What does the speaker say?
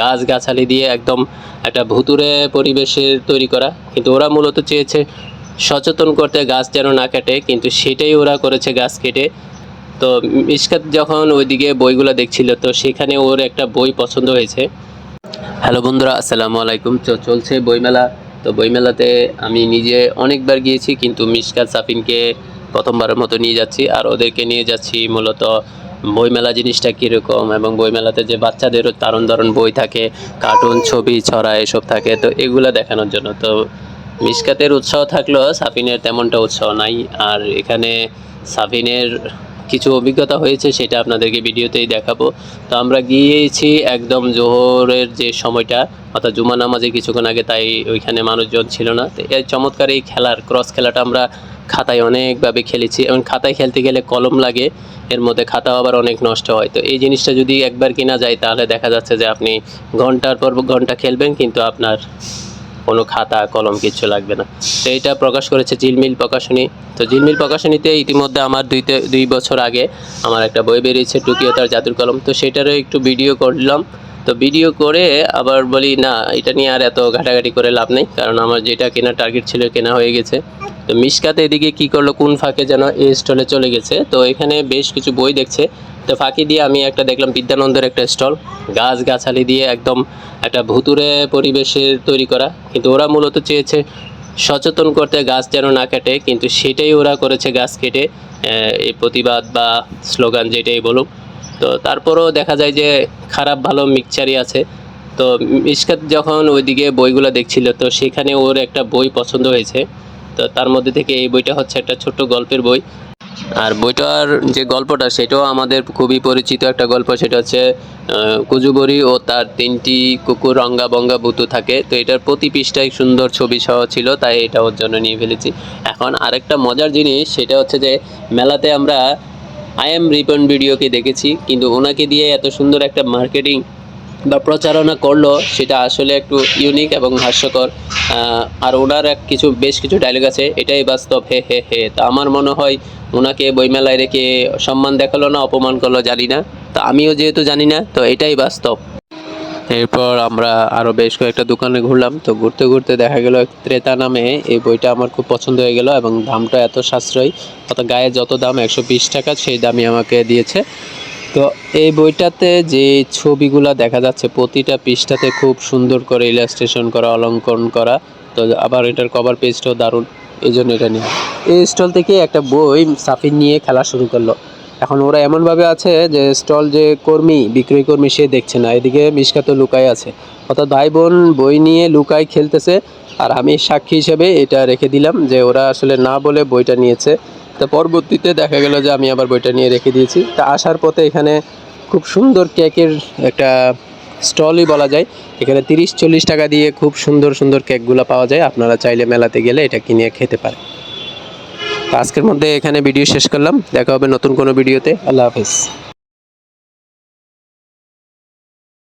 গাছ গাছালি দিয়ে একদম একটা ভুতুরে পরিবেশের তৈরি করা। কিন্তু ওরা মূলত চেয়েছে সচেতন করতে গাছ যেন না কাটে, কিন্তু সেটাই ওরা করেছে গাছ কেটে। তো মিসকাত যখন ওইদিকে বইগুলো দেখছিল, তো সেখানে ওর একটা বই পছন্দ হয়েছে। হ্যালো বন্ধুরা, আসসালামু আলাইকুম। তো চলছে বইমেলা। তো বইমেলাতে আমি নিজে অনেকবার গিয়েছি, কিন্তু মিসকাত সাফিনকে প্রথমবারের মতো নিয়ে যাচ্ছি, আর ওদেরকে নিয়ে যাচ্ছি মূলত বইমেলা জিনিসটা কীরকম এবং বইমেলাতে যে বাচ্চাদেরও দারুণ দারুণ বই থাকে কার্টুন ছবি, ছড়া এসব থাকে, তো এগুলো দেখানোর জন্য। তো মিসকাতের উৎসাহ থাকলেও সাফিনের তেমনটা উৎসাহ নাই। আর এখানে সাফিনের কিছু অভিজ্ঞতা হয়েছে, সেটা আপনাদেরকে ভিডিওতেই দেখাবো। তো আমরা গিয়েছি একদম জোহরের যে সময়টা, অর্থাৎ জুমা নামাজে কিছুক্ষণ আগে, তাই ওইখানে মানুষজন ছিল না। তো এই চমৎকার এই খেলার, ক্রস খেলাটা আমরা খাতায় অনেকভাবে খেলেছি এবং খাতায় খেলতে গেলে কলম লাগে, এর মধ্যে খাতাও আবার অনেক নষ্ট হয়। তো এই জিনিসটা যদি একবার কিনা যায়, তাহলে দেখা যাচ্ছে যে আপনি ঘণ্টার পর ঘণ্টা খেলবেন, কিন্তু আপনার কোনো খাতা, কলম কিচ্ছু লাগবে না। তো এটা প্রকাশ করেছে ঝিলমিল প্রকাশনী। তো ঝিলমিল প্রকাশনীতে ইতিমধ্যে আমার দুইতে দুই বছর আগে আমার একটা বই বেরিয়েছে, টুকিও তার জাদুর কলম। তো সেটারও একটু ভিডিও করলাম। তো ভিডিও করে আবার বলি, না, এটা নিয়ে আর এত ঘাটাঘাটি করে লাভ নেই, কারণ আমার যেটা কেনার টার্গেট ছিল কেনা হয়ে গেছে। তো মিসকাতে এদিকে কি করল, কোন ফাঁকে যেন এই স্টলে চলে গেছে। তো এখানে বেশ কিছু বই দেখছে। তো ফাঁকি দিয়ে আমি একটা দেখলাম বিদ্যানন্দের একটা স্টল গাছ গাছালি দিয়ে একদম একটা ভুতুরে পরিবেশের তৈরি করা। কিন্তু ওরা মূলত চেয়েছে সচেতন করতে, গাছ যেন না কাটে, কিন্তু সেটাই ওরা করেছে গাছ কেটে। এই প্রতিবাদ বা স্লোগান যেটাই বলুক। তো তারপরও দেখা যায় যে খারাপ ভালো মিক্সচারই আছে। তো মিসকাত যখন ওইদিকে বইগুলো দেখছিল, তো সেখানে ওর একটা বই পছন্দ হয়েছে। তো তার মধ্যে থেকে এই বইটা হচ্ছে একটা ছোট্ট গল্পের বই। আর বইটার যে গল্পটা, সেটাও আমাদের খুবই পরিচিত একটা গল্প। সেটা হচ্ছে কুজুবরি ও তার তিনটি কুকুর রঙ্গা বঙ্গা বুতু থাকে। তো এটার প্রতি পৃষ্ঠায় সুন্দর ছবি সহ ছিল, তাই এটা ওর জন্য নিয়ে ফেলেছি। এখন আরেকটা মজার জিনিস, সেটা হচ্ছে যে, মেলাতে আমরা আই এম রিপন ভিডিওকে দেখেছি। কিন্তু ওনাকে দিয়ে এত সুন্দর একটা মার্কেটিং বা প্রচারণা করল, সেটা আসলে একটু ইউনিক এবং হাস্যকর। আর ওনার এক কিছু, বেশ কিছু ডায়লগ আছে, এটাই বাস্তব, হে হে হে। তা আমার মনে হয় ওনাকে বইমেলায় রেখে সম্মান দেখাল না, অপমান করল জানি না। তো আমিও যেহেতু জানি না, তো এটাই বাস্তব। এরপর আমরা আরও বেশ কয়েকটা দোকানে ঘুরলাম, তো ঘুরতে ঘুরতে দেখা গেল ক্রেতা নামে, এই বইটা আমার খুব পছন্দ হয়ে গেল এবং দামটা এত সাশ্রয়ী অত গায়ে যত দাম, একশো বিশ টাকা, সেই দামই আমাকে দিয়েছে। তো এই বইটাতে যে ছবিগুলো দেখা যাচ্ছে, প্রতিটা পৃষ্ঠাতে খুব সুন্দর করে ইলাস্ট্রেশন করা, অলঙ্করণ করা, তো আবার এটার কভার পেজটাও দারুণ। এই জন্য এটা নিয়ে এই স্টল থেকে একটা বই সাফিন নিয়ে খেলা শুরু করল। এখন ওরা এমনভাবে আছে যে স্টল যে কর্মী, বিক্রয় কর্মী সে দেখছে না। এদিকে মিসকাতো লুকাই আছে। অর্থাৎ ভাই বোন বই নিয়ে লুকাই খেলতেছে। আর আমি সাক্ষী হিসেবে এটা রেখে দিলাম যে ওরা আসলে না বলে বইটা নিয়েছে। তো পরবর্তীতে দেখা গেল যে আমি আবার বইটা নিয়ে রেখে দিয়েছি। তা আসার পথে এখানে খুব সুন্দর কেকের একটা স্টলই বলা যায়। এখানে তিরিশ চল্লিশ টাকা দিয়ে খুব সুন্দর সুন্দর কেকগুলো পাওয়া যায়। আপনারা চাইলে মেলাতে গেলে এটা কিনে খেতে পারেন। আজকের মধ্যে এখানে ভিডিও শেষ করলাম। দেখা হবে নতুন কোনো ভিডিওতে। আল্লাহ হাফিজ।